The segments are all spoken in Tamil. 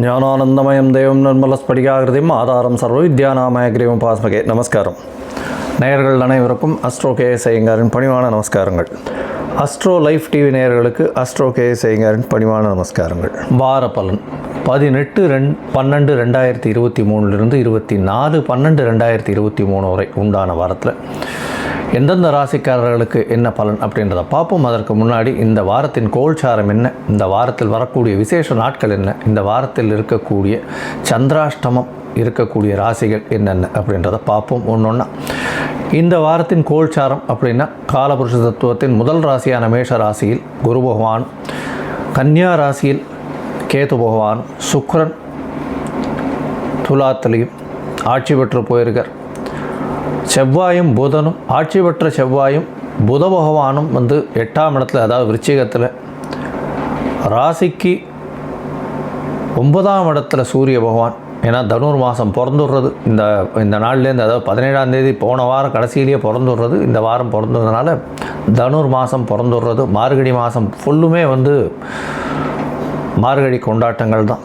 ஞானானந்தமயம் தேவம் நிர்மலஸ்படிகாகிருதியும் ஆதாரம் சர்வ வித்யாநாமயகிரியும் பாஸ்மகே. நமஸ்காரம். நேயர்கள் அனைவருக்கும் அஸ்ட்ரோ கே ஐயங்காரின் பணிவான நமஸ்காரங்கள். அஸ்ட்ரோ லைஃப் டிவி நேயர்களுக்கு அஸ்ட்ரோ கே ஐயங்காரின் பணிவான நமஸ்காரங்கள். வார பலன். பதினெட்டு ரெண் பன்னெண்டு ரெண்டாயிரத்தி இருபத்தி மூணுலேருந்து இருபத்தி நாலு பன்னெண்டு ரெண்டாயிரத்தி இருபத்தி மூணு வரை உண்டான வாரத்தில் எந்தெந்த ராசிக்காரர்களுக்கு என்ன பலன் அப்படின்றத பார்ப்போம். அதற்கு முன்னாடி இந்த வாரத்தின் கோல்சாரம் என்ன? இந்த வாரத்தில் வரக்கூடிய விசேஷ நாட்கள் என்ன? இந்த வாரத்தில் இருக்கக்கூடிய சந்திராஷ்டமம் இருக்கக்கூடிய ராசிகள் என்னென்ன அப்படின்றத பார்ப்போம். ஒன்று ஒன்றா இந்த வாரத்தின் கோல்சாரம் அப்படின்னா காலபுருஷ தத்துவத்தின் முதல் ராசியான மேஷ ராசியில் குரு பகவான் கன்னியா ராசியில் கேது பகவான் சுக்ரன் துலாத்திலையும் ஆட்சி பெற்று போயிருக்கார். செவ்வாயும் புதனும் ஆட்சி பெற்ற செவ்வாயும் புத பகவானும் வந்து எட்டாம் இடத்துல அதாவது விருச்சிகத்தில். ராசிக்கு ஒன்பதாம் இடத்துல சூரிய பகவான். ஏன்னா தனுர் மாதம் பிறந்துடுறது. இந்த இந்த நாள்லேருந்து அதாவது பதினேழாம் தேதி போன வாரம் கடைசியிலேயே பிறந்துடுறது. இந்த வாரம் பிறந்ததுனால தனுர் மாதம் பிறந்துடுறது. மார்கழி மாதம் ஃபுல்லுமே வந்து மார்கழி கொண்டாட்டங்கள் தான்.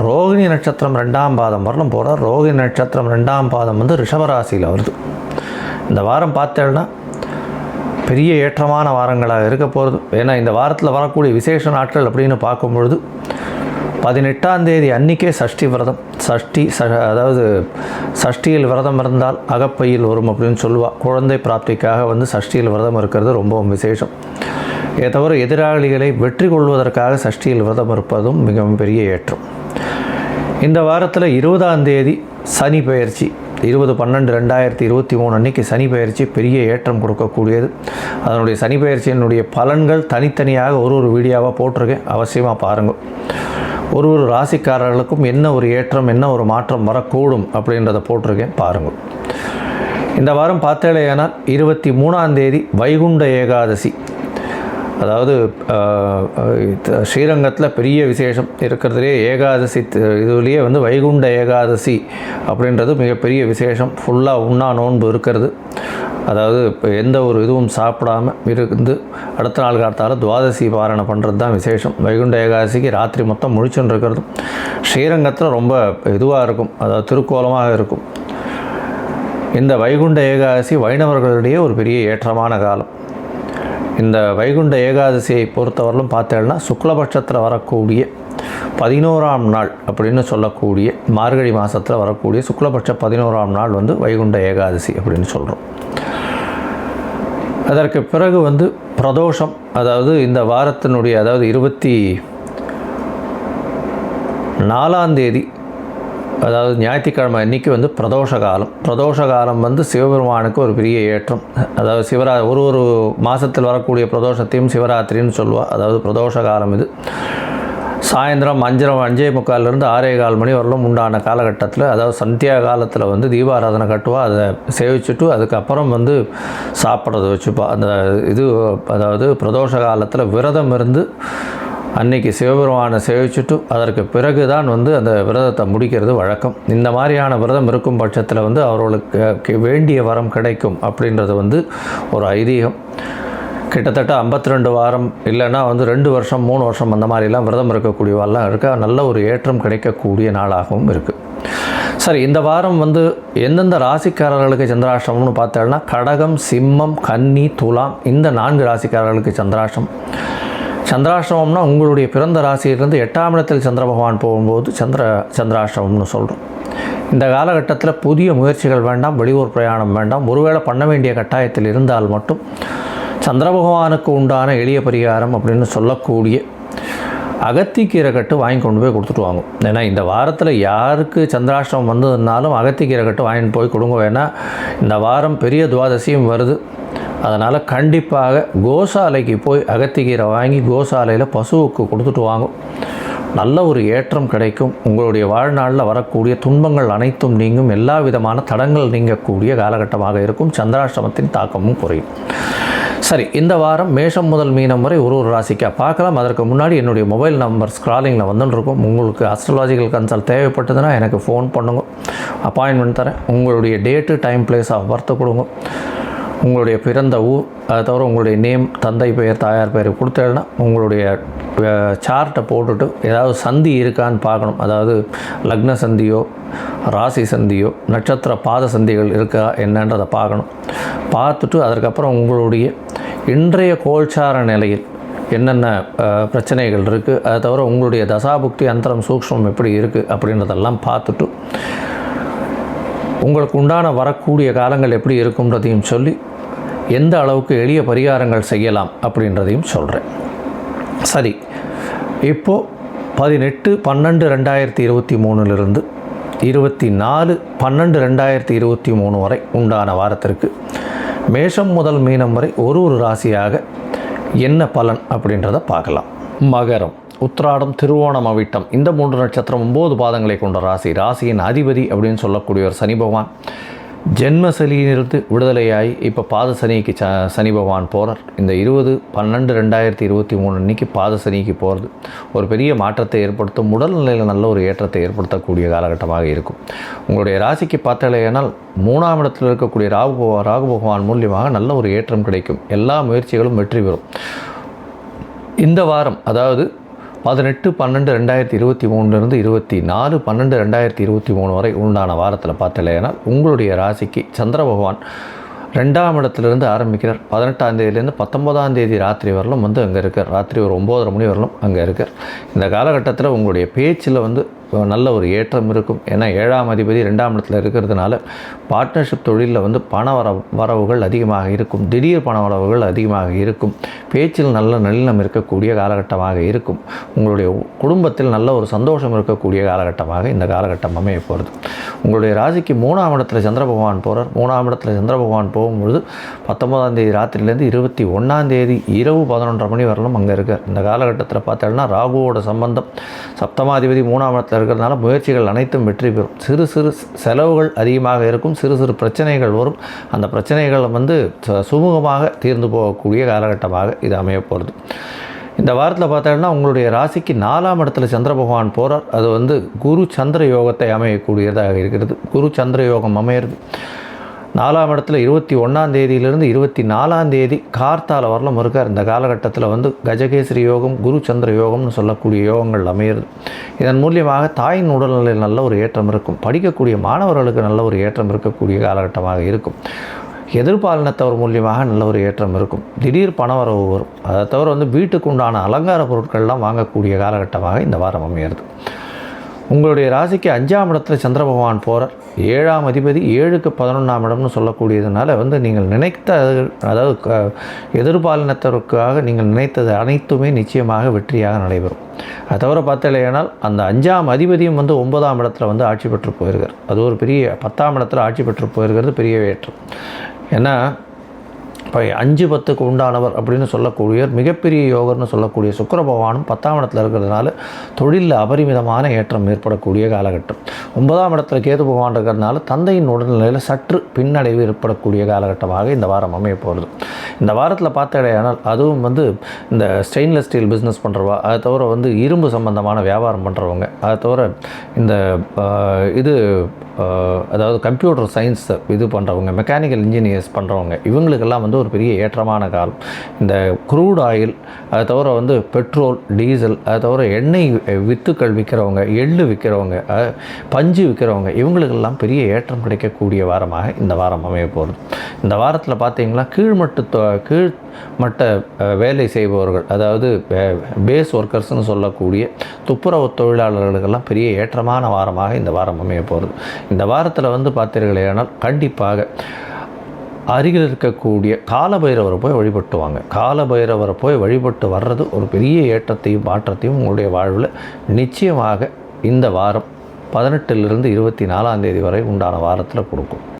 ரோகிணி நட்சத்திரம் ரெண்டாம் பாதம் வரலும் போகிறார் ரோகிணி நட்சத்திரம் ரெண்டாம் பாதம் வந்து ரிஷபராசியில் வருது. இந்த வாரம் பார்த்தேன்னா பெரிய ஏற்றமான வாரங்களாக இருக்க போகிறது ஏன்னா இந்த வாரத்தில் வரக்கூடிய விசேஷ நாட்கள் அப்படின்னு பார்க்கும்பொழுது பதினெட்டாம் தேதி அன்னிக்கே சஷ்டி விரதம். சஷ்டி ச அதாவது சஷ்டியில் விரதம் இருந்தால் அகப்பையில் வரும் அப்படின்னு சொல்லுவாள் குழந்தை பிராப்திக்காக வந்து சஷ்டியில் விரதம் இருக்கிறது ரொம்பவும் விசேஷம். இதை தவிர எதிராளிகளை வெற்றி கொள்வதற்காக சஷ்டியில் விரதம் இருப்பதும் மிகவும் பெரிய ஏற்றம். இந்த வாரத்தில் இருபதாம் தேதி சனி பயிற்சி இருபது பன்னெண்டு ரெண்டாயிரத்தி இருபத்தி மூணு அன்னைக்கு சனி பயிற்சி பெரிய ஏற்றம் கொடுக்கக்கூடியது. அதனுடைய சனி பயிற்சியினுடைய பலன்கள் தனித்தனியாக ஒரு ஒரு வீடியோவாக போட்டிருக்கேன். அவசியமாக பாருங்கள் ஒரு ஒரு ராசிக்காரர்களுக்கும் என்ன ஒரு ஏற்றம் என்ன ஒரு மாற்றம் வரக்கூடும் அப்படின்றத போட்டிருக்கேன். பாருங்கள் இந்த வாரம் பார்த்தேலையானால் இருபத்தி மூணாம் தேதி வைகுண்ட ஏகாதசி. அதாவது ஸ்ரீரங்கத்தில் பெரிய விசேஷம் இருக்கிறதுலே ஏகாதசி த- இதுலேயே வந்து வைகுண்ட ஏகாதசி அப்படின்றது மிகப்பெரிய விசேஷம். ஃபுல்லாக உண்ணா நோன்பு இருக்கிறது. அதாவது இப்போ எந்த ஒரு இதுவும் சாப்பிடாம இருந்து அடுத்த நாள் காலத்தால் துவாதசி பாரணை பண்ணுறது தான் விசேஷம். வைகுண்ட ஏகாதசிக்கு ராத்திரி மொத்தம் முழிச்சுன்னு ஸ்ரீரங்கத்தில் ரொம்ப இதுவாக இருக்கும். அதாவது திருக்கோலமாக இருக்கும். இந்த வைகுண்ட ஏகாதசி வைணவர்களிடையே ஒரு பெரிய ஏற்றமான காலம். இந்த வைகுண்ட ஏகாதசியை பொறுத்தவரையிலும் பார்த்தேன்னா சுக்லபட்சத்தில் வரக்கூடிய பதினோராம் நாள் அப்படின்னு சொல்லக்கூடிய மார்கழி மாதத்தில் வரக்கூடிய சுக்லபட்ச பதினோராம் நாள் வந்து வைகுண்ட ஏகாதசி அப்படின்னு சொல்கிறோம் அதற்கு பிறகு வந்து பிரதோஷம் அதாவது இந்த வாரத்தினுடைய அதாவது இருபத்தி நாலாம் தேதி அதாவது ஞாயிற்றுக்கிழமை அன்றைக்கி வந்து பிரதோஷ காலம் பிரதோஷ காலம் வந்து சிவபெருமானுக்கு ஒரு பெரிய ஏற்றம். அதாவது சிவரா ஒரு ஒரு மாதத்தில் வரக்கூடிய பிரதோஷத்தையும் சிவராத்திரின்னு சொல்லுவாள் அதாவது பிரதோஷ காலம் இது. சாயந்தரம் அஞ்சரை அஞ்சே முக்கால்லேருந்து ஆறே கால் மணி வரலும் உண்டான காலகட்டத்தில் அதாவது சந்தியா காலத்தில் வந்து தீபாராதனை கட்டுவா அதை சேவிச்சுட்டு அதுக்கப்புறம் வந்து சாப்பிட்றத வச்சுப்பா. அந்த இது அதாவது பிரதோஷ காலத்தில் விரதம் இருந்து அன்னைக்கு சிவபெருமானை சேவிச்சுட்டு அதற்கு பிறகு தான் வந்து அந்த விரதத்தை முடிக்கிறது வழக்கம். இந்த மாதிரியான விரதம் இருக்கும் பட்சத்தில் வந்து அவர்களுக்கு வேண்டிய வரம் கிடைக்கும் அப்படின்றது வந்து ஒரு ஐதீகம். கிட்டத்தட்ட 52 வாரம் இல்லைன்னா வந்து ரெண்டு வருஷம் மூணு வருஷம் அந்த மாதிரிலாம் விரதம் இருக்கக்கூடியவெல்லாம் இருக்கா? நல்ல ஒரு ஏற்றம் கிடைக்கக்கூடிய நாளாகவும் இருக்குது சரி இந்த வாரம் வந்து எந்தெந்த ராசிக்காரர்களுக்கு சந்திராஷ்டமம்னு பார்த்தோம்னா கடகம் சிம்மம் கன்னி துலாம் இந்த நான்கு ராசிக்காரர்களுக்கு சந்திராஷ்டம். சந்திராஷ்டமம்னா உங்களுடைய பிறந்த ராசியிலிருந்து எட்டாம் இடத்தில் சந்திர பகவான் போகும்போது சந்திர சந்திராஷ்டமம்னு சொல்கிறோம் இந்த காலகட்டத்தில் புதிய முயற்சிகள் வேண்டாம் வெளியூர் பிரயாணம் வேண்டாம். ஒருவேளை பண்ண வேண்டிய கட்டாயத்தில் இருந்தால் மட்டும் சந்திர பகவானுக்கு உண்டான எளிய பரிகாரம் அப்படின்னு சொல்லக்கூடிய அகத்திக்கீரை கட்டு வாங்கி கொண்டு போய் கொடுத்துட்டு வாங்க. ஏன்னா இந்த வாரத்தில் யாருக்கு சந்திராஷ்டமம் வந்ததுனாலும் அகத்திக்கீரை கட்டு வாங்கிட்டு போய் கொடுங்க. வேணா இந்த வாரம் பெரிய துவாதசியும் வருது. அதனால் கண்டிப்பாக கோசாலைக்கு போய் அகத்திக்கீரை வாங்கி கோசாலையில் பசுவுக்கு கொடுத்துட்டு வாங்கும் நல்ல ஒரு ஏற்றம் கிடைக்கும். உங்களுடைய வாழ்நாளில் வரக்கூடிய துன்பங்கள் அனைத்தும் நீங்கும். எல்லா விதமான தடங்கள் நீங்கக்கூடிய காலகட்டமாக இருக்கும். சந்திராஷ்டமத்தின் தாக்கமும் குறையும். சரி இந்த வாரம் மேஷம் முதல் மீனம் வரை ஒரு ஒரு ராசிக்காக பார்க்கலாம். அதற்கு முன்னாடி என்னுடைய மொபைல் நம்பர் ஸ்க்ராலிங்கில் வந்துட்டுருக்கும் உங்களுக்கு அஸ்ட்ரலாஜிக்கல் கன்சல்ட் தேவைப்பட்டதுன்னா எனக்கு ஃபோன் பண்ணுங்க. அப்பாயின்மெண்ட் தரேன். உங்களுடைய date time place of birth கொடுங்க. உங்களுடைய பிறந்த ஊர் அதை தவிர உங்களுடைய நேம் தந்தை பெயர் தாயார் பெயர் கொடுத்தேன்னா உங்களுடைய சார்ட்டை போட்டுட்டு ஏதாவது சந்தி இருக்கான்னு பார்க்கணும். அதாவது லக்ன சந்தியோ ராசி சந்தியோ நட்சத்திர பாத சந்திகள் இருக்கா என்னன்றதை பார்க்கணும். பார்த்துட்டு அதற்கப்புறம் உங்களுடைய இன்றைய கோல்சார நிலையில் என்னென்ன பிரச்சனைகள் இருக்குது அதை தவிர உங்களுடைய தசாபுக்தி அந்தரம் சூக்ஷ்மம் எப்படி இருக்குது அப்படின்றதெல்லாம் பார்த்துட்டு உங்களுக்கு உண்டான வரக்கூடிய காலங்கள் எப்படி இருக்குன்றதையும் சொல்லி எந்த அளவுக்கு எளிய பரிகாரங்கள் செய்யலாம் அப்படின்றதையும் சொல்கிறேன் சரி இப்போது பதினெட்டு பன்னெண்டு ரெண்டாயிரத்தி இருபத்தி மூணுலேருந்து இருபத்தி நாலு பன்னெண்டு ரெண்டாயிரத்தி இருபத்தி மூணு வரை உண்டான வாரத்திற்கு மேஷம் முதல் மீனம் வரை ஒரு ஒரு ராசியாக என்ன பலன் அப்படின்றத பார்க்கலாம். மகரம். உத்ராடம் திருவோணம் அவிட்டம். இந்த மூன்று நட்சத்திரம் ஒம்பது பாதங்களை கொண்ட ராசி. ராசியின் அதிபதி அப்படின்னு சொல்லக்கூடிய ஒரு சனி பகவான். ஜென்ம சனியிலிருந்து விடுதலையாகி இப்போ பாத சனிக்கு ச சனி பகவான் போகிறார் இந்த இருபது பன்னெண்டு ரெண்டாயிரத்தி இருபத்தி மூணு அன்னைக்கு பாத சனிக்கு போகிறது ஒரு பெரிய மாற்றத்தை ஏற்படுத்தும் உடல்நிலையில் நல்ல ஒரு ஏற்றத்தை ஏற்படுத்தக்கூடிய காலகட்டமாக இருக்கும். உங்களுடைய ராசிக்கு பார்த்தலையானால் மூணாம் இடத்தில் இருக்கக்கூடிய ராகு பகவான் ராகு பகவான் மூலியமாக நல்ல ஒரு ஏற்றம் கிடைக்கும். எல்லா முயற்சிகளும் வெற்றி பெறும். இந்த வாரம் அதாவது பதினெட்டு பன்னெண்டு ரெண்டாயிரத்தி இருபத்தி மூணுலேருந்து இருபத்தி நாலு பன்னெண்டு ரெண்டாயிரத்தி இருபத்தி மூணு வரை உண்டான வாரத்தில் பார்த்தலைன்னா உங்களுடைய ராசிக்கு சந்திர பகவான் ரெண்டாம் இடத்துலேருந்து ஆரம்பிக்கிறார். பதினெட்டாம் தேதியிலேருந்து பத்தொன்பதாம் தேதி ராத்திரி வரலும் வந்து அங்கே இருக்கார். ராத்திரி ஒரு ஒம்போதரை மணி வரலும் அங்கே இருக்கார். இந்த காலகட்டத்தில் உங்களுடைய பேச்சில் வந்து நல்ல ஒரு ஏற்றம் இருக்கும். ஏன்னா ஏழாம் அதிபதி ரெண்டாம் இடத்துல இருக்கிறதுனால பார்ட்னர்ஷிப் தொழிலில் வந்து பண வர வரவுகள் அதிகமாக இருக்கும். திடீர் பண வரவுகள் அதிகமாக இருக்கும். பேச்சில் நல்ல நல்லினம் இருக்கக்கூடிய காலகட்டமாக இருக்கும். உங்களுடைய குடும்பத்தில் நல்ல ஒரு சந்தோஷம் இருக்கக்கூடிய காலகட்டமாக இந்த காலகட்டம் அமைய போகிறது உங்களுடைய ராசிக்கு மூணாம் இடத்துல சந்திர பகவான் போகிறார் மூணாம் இடத்துல சந்திர பகவான் போகும்பொழுது பத்தொன்பதாம் தேதி ராத்திரிலேருந்து இருபத்தி ஒன்றாம் தேதி இரவு பதினொன்றரை மணி வரலும் அங்கே இருக்கார். இந்த காலகட்டத்தில் பார்த்தோன்னா ராகுவோட சம்பந்தம். சப்தமாதிபதி மூணாம் இடத்துல இருக்கிறதுனால முயற்சிகள் அனைத்தும் வெற்றி பெறும். சிறு சிறு செலவுகள் அதிகமாக இருக்கும். சிறு சிறு பிரச்சனைகள் வரும். அந்த பிரச்சனைகள் வந்து சுமூகமாக தீர்ந்து போகக்கூடிய காலகட்டமாக இது அமையப்போகிறது இந்த வாரத்தில் பார்த்தோம்னா உங்களுடைய ராசிக்கு நாலாம் இடத்துல சந்திர பகவான் போகிறார் அது வந்து குரு சந்திர யோகத்தை அமையக்கூடியதாக இருக்கிறது. குரு சந்திர யோகம் அமையிறது. நாலாம் இடத்துல இருபத்தி ஒன்றாம் தேதியிலிருந்து இருபத்தி நாலாம் தேதி கார்த்தால வரலும் இருக்கார். இந்த காலகட்டத்தில் வந்து கஜகேசரி யோகம் குரு சந்திர யோகம்னு சொல்லக்கூடிய யோகங்கள் அமையிறது. இதன் மூலியமாக தாயின் உடல்நிலையில் நல்ல ஒரு ஏற்றம் இருக்கும். படிக்கக்கூடிய மாணவர்களுக்கு நல்ல ஒரு ஏற்றம் இருக்கக்கூடிய காலகட்டமாக இருக்கும். எதிர்பாலினத்தவர் மூலியமாக நல்ல ஒரு ஏற்றம் இருக்கும். திடீர் பணவரவு வரும். அதை தவிர வந்து வீட்டுக்கு உண்டான அலங்கார பொருட்கள்லாம் வாங்கக்கூடிய காலகட்டமாக இந்த வாரம் அமையிறது. உங்களுடைய ராசிக்கு அஞ்சாம் இடத்துல சந்திர பகவான் போகிறார் ஏழாம் அதிபதி ஏழுக்கு பதினொன்றாம் இடம்னு சொல்லக்கூடியதுனால வந்து நீங்கள் நினைத்த அதாவது க- எதிர்பாலினத்திற்காக நீங்கள் நினைத்தது அனைத்துமே நிச்சயமாக வெற்றியாக நடைபெறும். அதை தவிர பார்த்தலையானால் அந்த அஞ்சாம் அதிபதியும் வந்து ஒன்பதாம் இடத்துல வந்து ஆட்சி பெற்று போயிருக்கார். அது ஒரு பெரிய பத்தாம் இடத்துல ஆட்சி பெற்று போயிருக்கிறது பெரிய ஏற்றம். ஏன்னா இப்போ அஞ்சு பத்துக்கு உண்டானவர் அப்படின்னு சொல்லக்கூடிய மிகப்பெரிய யோகர்னு சொல்லக்கூடிய சுக்கர பகவானும் பத்தாம் இடத்துல இருக்கிறதுனால தொழிலில் அபரிமிதமான ஏற்றம் ஏற்படக்கூடிய காலகட்டம். ஒன்பதாம் இடத்துல கேது பகவான் இருக்கிறதுனால தந்தையின் உடல்நிலையில் சற்று பின்னடைவு ஏற்படக்கூடிய காலகட்டமாக இந்த வாரம் அமைய போகிறது இந்த வாரத்தில் பார்த்தடையானால் அதுவும் வந்து இந்த ஸ்டெயின்லெஸ் ஸ்டீல் பிஸ்னஸ் பண்ணுறவா அதை தவிர வந்து இரும்பு சம்பந்தமான வியாபாரம் பண்ணுறவங்க அதை தவிர இந்த இது அதாவது கம்ப்யூட்டர் சயின்ஸ் இது பண்ணுறவங்க மெக்கானிக்கல் இன்ஜினியர்ஸ் பண்ணுறவங்க இவங்களுக்கெல்லாம் வந்து ஒரு பெரிய ஏற்றமான காலம். இந்த க்ரூட் ஆயில் அதை தவிர வந்து பெட்ரோல் டீசல் அதை தவிர எண்ணெய் வித்துக்கள் விற்கிறவங்க எள்ளு விற்கிறவங்க பஞ்சு விற்கிறவங்க இவங்களுக்கெல்லாம் பெரிய ஏற்றம் கிடைக்கக்கூடிய வாரமாக இந்த வாரம் அமைய போகிறது இந்த வாரத்தில் பார்த்தீங்கன்னா கீழ்மட்டு கீழ் மட்ட வேலை செய்பவர்கள் அதாவது பேஸ் ஒர்க்கர்ஸ்னு சொல்லக்கூடிய துப்புரவு தொழிலாளர்களுக்கெல்லாம் பெரிய ஏற்றமான வாரமாக இந்த வாரம் அமைய போகிறது இந்த வாரத்தில் வந்து பார்த்தீர்களேனால் கண்டிப்பாக அருகில் இருக்கக்கூடிய காலபைரவரை போய் வழிபட்டு வாங்க காலபைரவரை போய் வழிபட்டு வர்றது ஒரு பெரிய ஏற்றத்தையும் மாற்றத்தையும் உங்களுடைய வாழ்வில் நிச்சயமாக இந்த வாரம் பதினெட்டிலிருந்து இருபத்தி நாலாம் தேதி வரை உண்டான வாரத்தில் கொடுக்கும்.